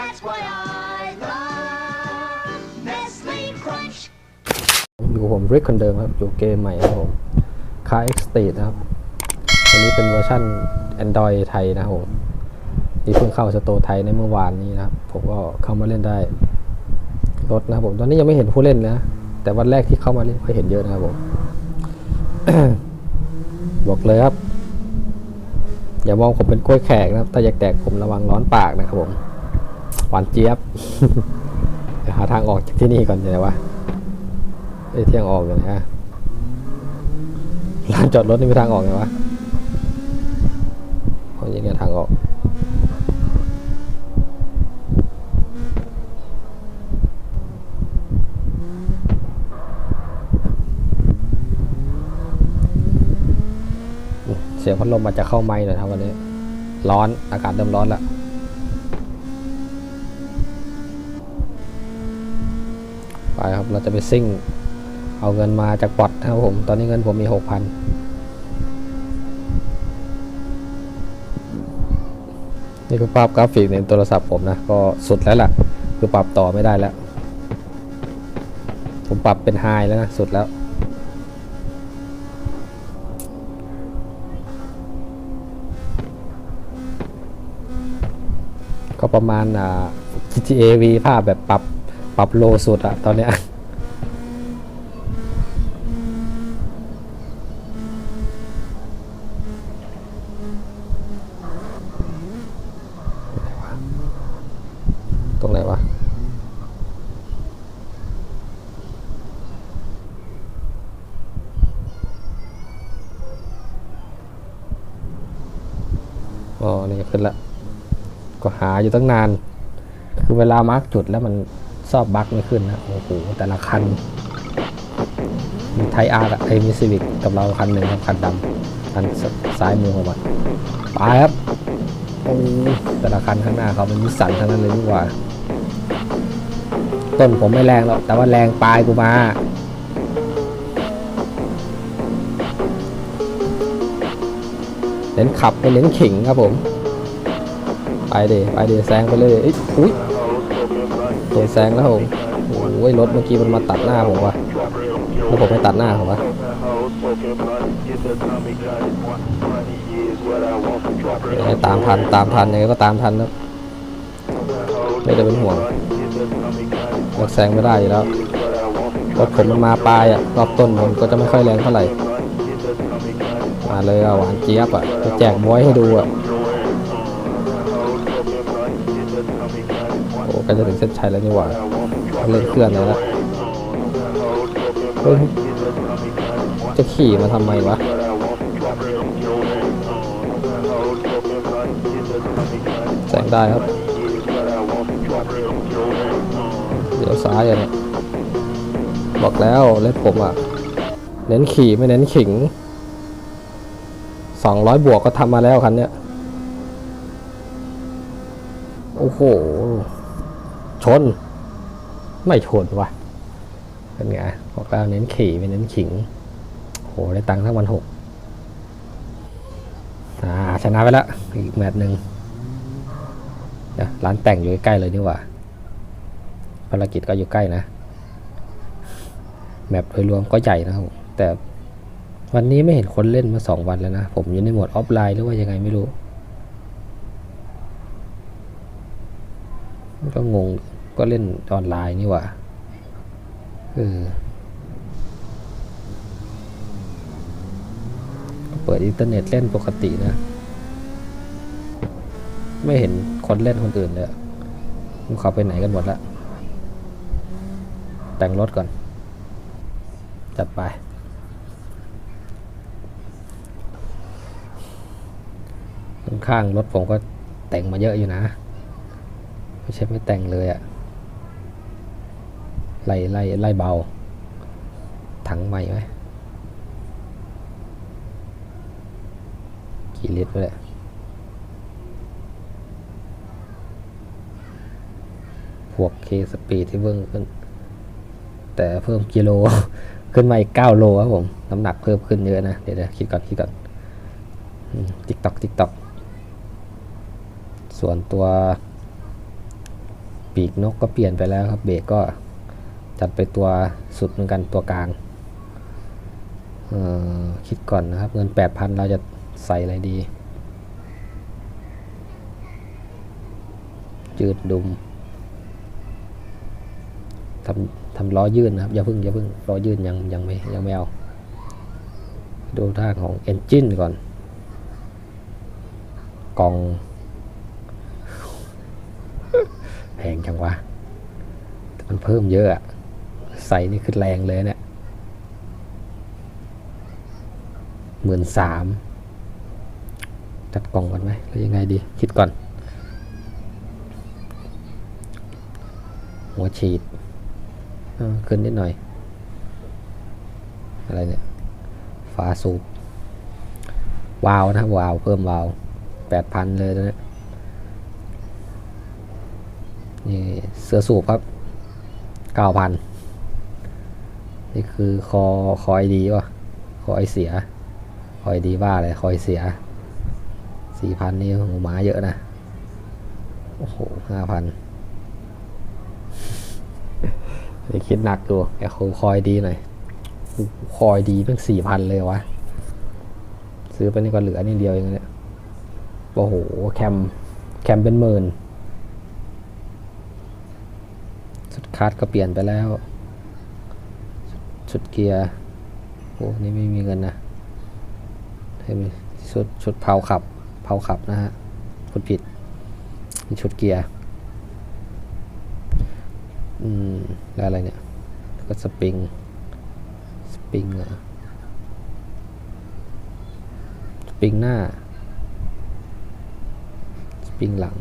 That's why I love Nestle Crunch. อยู่ผมริกคนเดิมครับ อยู่เกมใหม่ครับผมคาเอ็กซ์ตีนะครับ อันนี้เป็นเวอร์ชัน Android ไทยนะครับผมนี่เพิ่งเข้าสโตร์ไทยในเมื่อวานนี้นะครับ ผมก็เข้ามาเล่นได้รถนะครับผม ตอนนี้ยังไม่เห็นผู้เล่นนะ แต่วันแรกที่เข้ามาเล่นก็เห็นเยอะนะครับผม บอกเลยครับ อย่ามองผมเป็นกล้วยแขกนะครับ ถ้าอยากแตกผมระวังร้อนปากนะครับผม หวานเจี๊ยบหาทางออกจากที่นี่ก่อนเลยวะไอ้ยเที่ยงออกเลยนะลานจอดรถนี่มีทางออกไงวะเอาย่างเงี้ยทางออกเสียงพัดลมอาจจะเข้าไม้หน่อยครับวันนี้ ร้อนอากาศเริ่มร้อนแล้ว ไปครับเราจะไปซิ่ง เอาเงินมาจากบอทนะครับผม ตอนนี้เงินผมมีหกพันนี่คือภาพกราฟิกในโทรศัพท์ผมนะ ก็สุดแล้วล่ะ คือปรับต่อไม่ได้แล้ว ผมปรับเป็นไฮแล้วนะ สุดแล้วก็ประมาณอ่า GTA V ภาพแบบปรับ ปรับโลสุดอะตอนเนี้ยตรงไหนวะ อ๋อ นี่ขึ้นละ ก็หาอยู่ตั้งนาน คือเวลามาร์กจุดแล้วมัน ซอบบั๊กไม่ขึ้นนะโอ้โหแต่ละคัน มีไทอาร์ไอมีซีวิกกับเราคันหนึ่งคันดำคันซ้ายมือของมันไปครับโอ้แต่ละคันข้างหน้าเขาเป็นนิสันทั้งนั้นเลยดีกว่า ต้นผมไม่แรงหรอกแต่ว่าแรงปลายกูมาเน้นขับไม่เน้นขิงครับผม ไปเดไปเดแซงไปเลยเอ้ยอุ้ ยแซงแล้วผมโอ้ยรถเมื่อกี้มันมาตัดหน้าผมวะแล้วผมไม่ตัดหน้าผมวะตามทันตามทันยังไงก็ตามทันนะไม่ได้เป็นห่วงรถแซงไม่ได้อยู่แล้วรถผมมันมาปลายอะรอบต้นมันก็จะไม่ค่อยแรงเท่าไหร่มาเลยอะหวานเจี๊ยบอะจะแจกบอยให้ดูอะ กล้จะถึงเส้นชัยแล้วนี่หว่าเล่นเคลื่อนเลยละจะขี่มาทำไมวะแสงได้ครับ เดี๋ยวซ้ายอะเนี่ยบอกแล้วเล่นผมอะ เน้นขี่ไม่เน้นขิงสองร้อยบวกก็ทำมาแล้วคันเนี้ย โอ้โห ชน ไม่ชนวะเป็นไงบอกแล้วเน้นขี่ไม่เน้นขิงโหได้ตังค์ทั้งวันหกอ่าชนะไปแล้วอีกแมตช์หนึ่งร้านแต่งอยู่ใกล้เลยนี่หว่าภารกิจก็อยู่ใกล้นะแมปโดยรวมก็ใหญ่นะครับแต่วันนี้ไม่เห็นคนเล่นมาสองวันแล้วนะ ผมอยู่ในโหมดออฟไลน์หรือว่ายังไงไม่รู้ ก็งง ก็เล่นออนไลน์นี่หว่าเออเปิดอินเทอร์เน็ตเล่นปกตินะ ไม่เห็นคนเล่นคนอื่นเลยมันเขาไปไหนกันหมดละ แต่งรถก่อน จัดไปข้างรถผมก็แต่งมาเยอะอยู่นะ ไม่ใช่ไม่แต่งเลยอะ ไล่ไล่ไล่เบา ถังใหม่ไหมกี่ลิตรไปเลยพวกเคสปีดที่เพิ่งขึ้น แต่เพิ่มกิโล ขึ้นมาอีกเก้าโลครับผม น้ำหนักเพิ่มขึ้นเยอะนะ เดี๋ยวเดี๋ยวคิดก่อนคิดก่อนติ๊กตอกติ๊กตอกส่วนตัวปีกนกก็เปลี่ยนไปแล้วครับ เบรกก็ จัดไปตัวสุดเหมือนกันตัวกลางออคิดก่อนนะครับ เงิน 8,000 เราจะใส่อะไรดี จืดดุมทำทำล้อยื่นนะครับ อย่าพึ่งอย่าพึ่งล้อยื่นยังยังไม่ยังไม่เอา ดูท่าของเอนจินก่อนกล่องแพงจังวะ มันเพิ่มเยอะอะ ใส่นี่คือแรงเลยเนี่ยหมื่นสามจัดกล่องก่อนไหมหรือยังไงดี คิดก่อน หัวฉีดเออขึ้นนิดหน่อย อะไรเนี่ยฝาสูบวาวนะวาวเพิ่มวาวแปดพันเลยนะเนี่ยนี่เสื้อสูบครับเก้าพัน นี่คือคอคอยดีวะคอยเสีย คอยดีบ้าเลยคอยเสียสี่พันนี่หูหมาเยอะนะ โอ้โหห้าพันนี่คิดหนักดูแกคคอยดีหน่อยคอยดีเป็นสี่พันเลยวะ ซื้อไปนี่ก็เหลือนี่เดียวเองเนี่ยโอ้โห แคม แคมเป็นหมื่นชุดคัดก็เปลี่ยนไปแล้ว ชุดเกียร์โอ้นี่ไม่มีเงินนะให้มีชุดชุดเผาขับเผาขับนะฮะพูดผิดชุดเกียร์อืมแล้วอะไรเนี่ยก็สปริงสปริงเหรอสปริงหน้าสปริงหลัง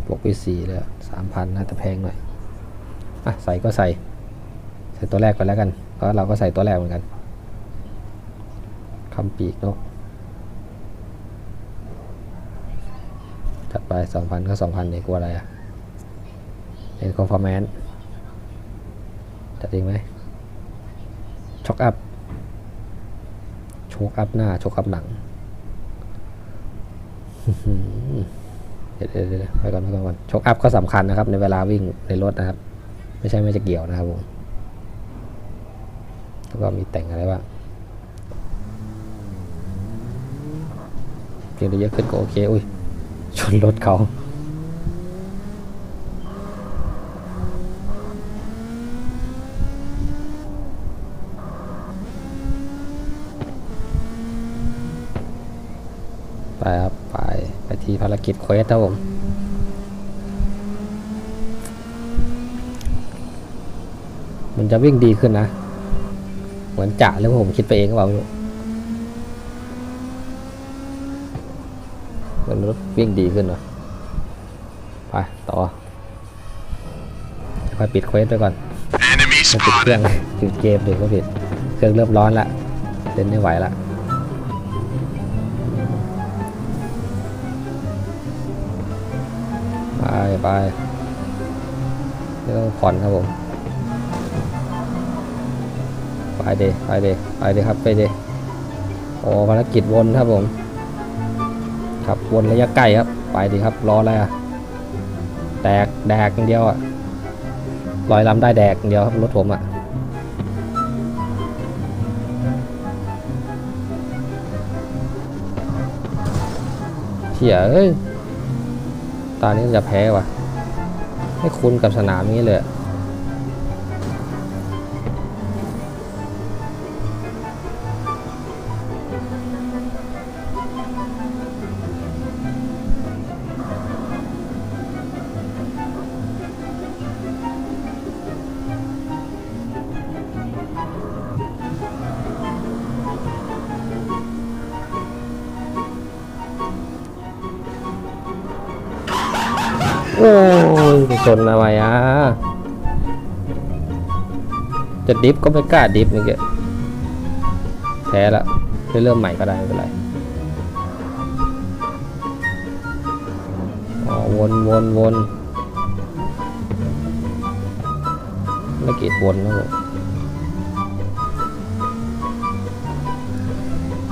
บ วกไปสี่เลยสามพันน่าจะแพงหน่อยอะใส่ก็ใส่ ใส่ตัวแรกไปแล้วกัน เพราะเราก็ใส่ตัวแรกเหมือนกันคำปีกนกจัดไปสองพันก็สองพันเนี่ยกลัวอะไรอะเอ็นคอนฟอร์แมนจัดเองไหมช็อคอัพโชกอัพหน้าโชกอัพหลัง ดี๋ยวเดี๋ยวเดี๋ยวไปก่อนไปก่อนก่อนโชกอัพก็สำคัญนะครับ ในเวลาวิ่งในรถนะครับ ไม่ใช่ไม่จะเกี่ยวนะครับผมแล้วก็มีแต่งอะไรบ้างเพียงแต่เยอะขึ้นก็โอเค อุ้ย ชนรถเขาไปครับ ที่ภารกิจเควสครับผมมันจะวิ่งดีขึ้นนะ เหมือนจะหรือว่าผมคิดไปเองก็เปล่าไม่รู้มันรถวิ่งดีขึ้นเหรอไปต่อค่อยปิดเควสไปก่อน Enemy ไม่ปิดเครื่อง spotted. ปิดเกมเดี๋ยวก็ปิด เครื่องเริ่มร้อนละเล่นไม่ไหวละ ไปไปไม่ต้องผ่อนครับผม ไปเดไปเดไปเดครับไปเดโอ้ภารกิจวนครับผมครับวนระยะใกล้ครับ ไปดีครับ รออะไรอะแดกแดกอย่างเดียวอะลอยลำได้แดกอย่างเดียวครับรถผมอะเขี่ยเอ้ย ตอนนี้จะแพ้ว่ะไม่คุ้นกับสนามนี้เลย ยไปชนอะไรอะ จะดิฟก็ไม่กล้าดิฟนี่แกแพ้ละเริ่มใหม่ก็ได้ไม่เป็นไรอ๋อวนวนวนไม่กีดวนนะผม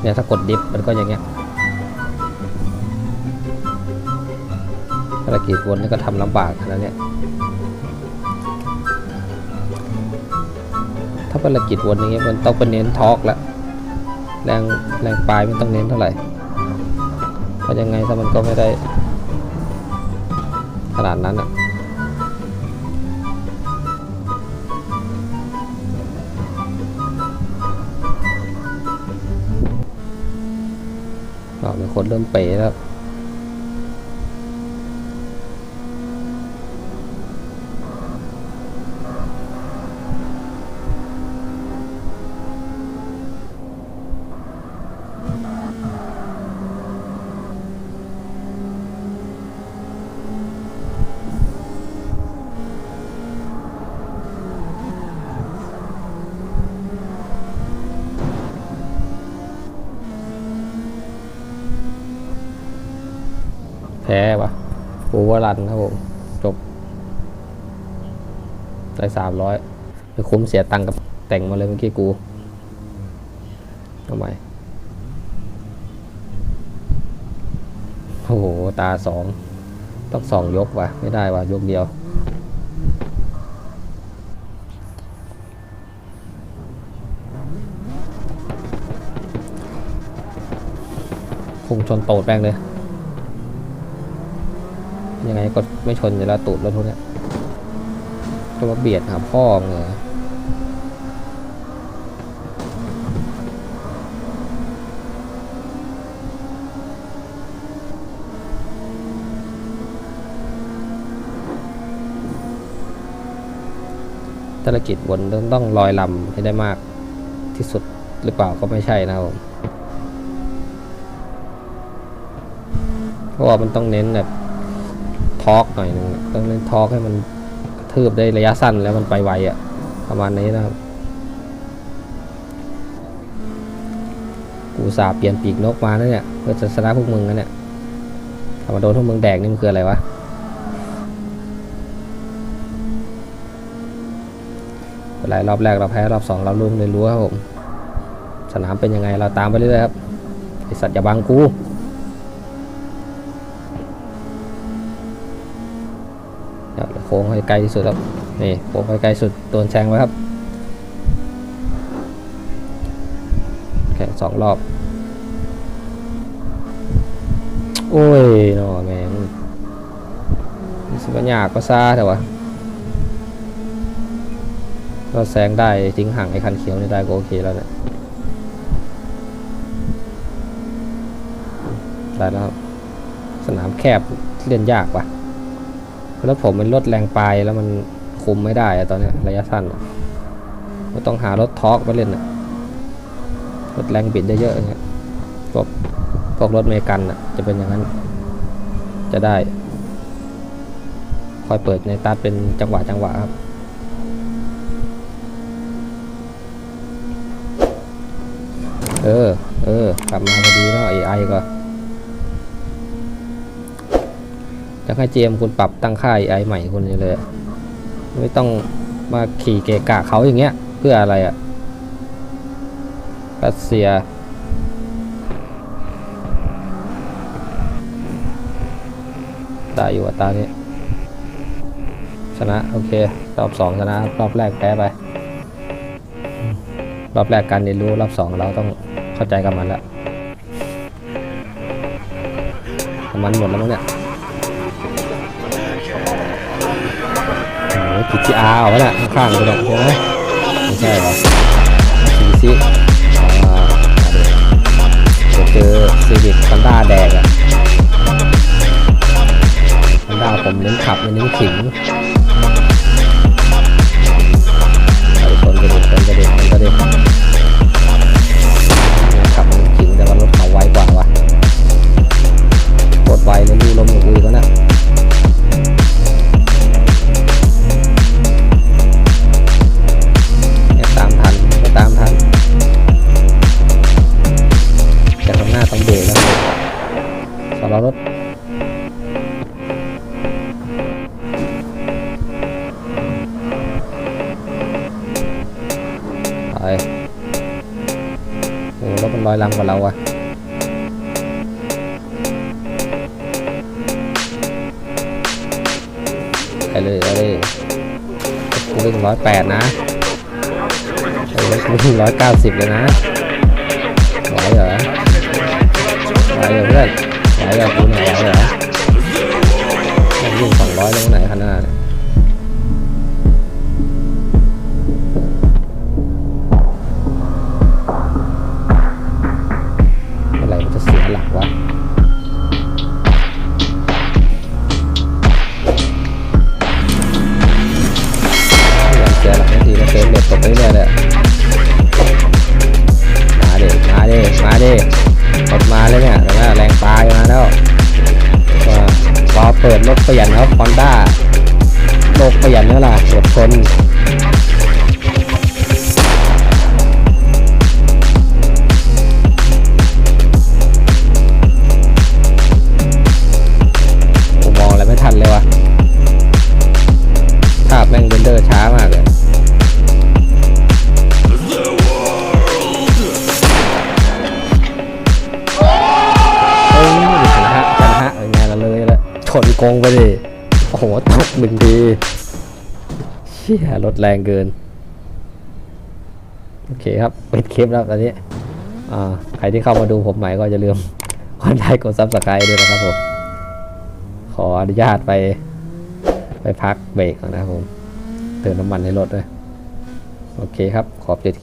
เนี่ยถ้ากดดิฟมันก็อย่างเงี้ย ภารกิจวนนี่ก็ทำลำบากนะเนี่ยถ้าภารกิจวนอย่างเงี้ยมันต้องเป็นเน้นทอกล้วแรงแรงปลายไม่ต้องเน้นเท่าไหร่เพราะยังไงถ้ามันก็ไม่ได้ขนาดนั้นอะเราเป็นคนเริ่มเป๋แล้ว พ้ปะโอเวอร์รันครับผม จบ ได้สามร้อยไปคุ้มเสียตังค์กับแต่งมาเลยเมื่อกี้กูทำไมโอ้โห ตาสอง ต้องสองยกว่ะ ไม่ได้ว่ะ ยกเดียวคงชนโตดแป้งเลย ยังไงก็ไม่ชนอยู่แล้วตูดรถพวกนี้ยจะมาเบียดหาพ่อมึงเหรอธุรกิจบนต้องลอยลำให้ได้มากที่สุดหรือเปล่าก็ไม่ใช่นะครับผมเพราะว่ามันต้องเน้นแบบ ทอร์กหน่อยหนึงต้องเล่นทอร์กให้มันทืบได้ระยะสั้นแล้วมันไปไวอะประมาณนี้นะครับ กูสาเปลี่ยนปีกนกมาแล้วเนี่ยเพื่อจะชนะพวกมึงนะเนี่ยทำมาโดนพวกมึงแดกนี่มันคืออะไรวะเป็นไรอบแรกเราแพ้รอบสองเราลุ้นเลยรู้ครับผม สนามเป็นยังไงเราตามไปเรื่อยครับไอสัตว์อย่าบังกู เดี๋ยวโค้งให้ไกลสุดครับนี่โค้งให้ไกลสุดโดนแซงไว้ครับแข่งสองรอบ โอ้ยหนอแมงนี่สิบัญญากก็ซาแต่ว่าก็แซงได้ทิ้งห่างไอ้คันเขียวนี่ได้ก็โอเคแล้วเนี่ยได้แล้วสนามแคบเล่นยากว่ะ แล้วผมเป็นรถแรงไปแล้วมันคุมไม่ได้อะตอนนี้ระยะสั้นก็ต้องหารถทอร์กไปเล่นอะรถแรงบิดเยอะๆอย่างเงี้ยพวกพวกรถเมกันอะจะเป็นอย่างนั้น จะได้ คอยเปิดในตัดเป็นจังหวะจังหวะครับ เออ เออกลับมาพอดีเนาะ AI ก็ จะให้เจมคุณปรับตั้งค่า AI ใหม่คุณเลย ไม่ต้องมาขี่เกะกะเขาอย่างเงี้ย เพื่ออะไรอะรัสเซียได้อยู่อัตรานี้ชนะ โอเค รอบสองชนะ รอบแรกแพ้ไป รอบแรกการเรียนรู้ รอบสองเราต้องเข้าใจกับมันแล้วมันหมดแล้วมั้งเนี่ย โอ้ย GTR เอาไว้น่ะข้างๆกูเนี่ยใช่ไหมไม่ใช่หรอซีซิอ่าเดี๋ยวเจอซีวิกคันด้าแดงอะคันด้าผมเน้นขับเน้นขิงเอาชนกระเด็นชนกระเด็นชนกระเด็นเน้นขับเน้นขิงแต่ว่ารถเขาไวกว่าวะโคตรไวเลยลูลมอย่างอื่นแล้วนะ วิ่งร้อยแปดนะเออกูวิ่งร้อยเก้าสิบเลยนะไหวเหรอไหวเหรอเพื่อนไหวเหรอคุณไหวเหรอวิ่งสองร้อยลงไหนขนาด กงไปดิโอ้โหตกหนึ่งทีเชี่ยรถแรงเกิน โอเคครับปิดคลิปแล้วตอนนี้ อ่า ใครที่เข้ามาดูผมใหม่ก็อย่าลืมกดไลค์กดซับสไครต์ด้วยนะครับผม ขออนุญาตไป ไปพักเบรกก่อนนะครับผมเติมน้ำมันในรถด้วย โอเคครับ ขอบใจ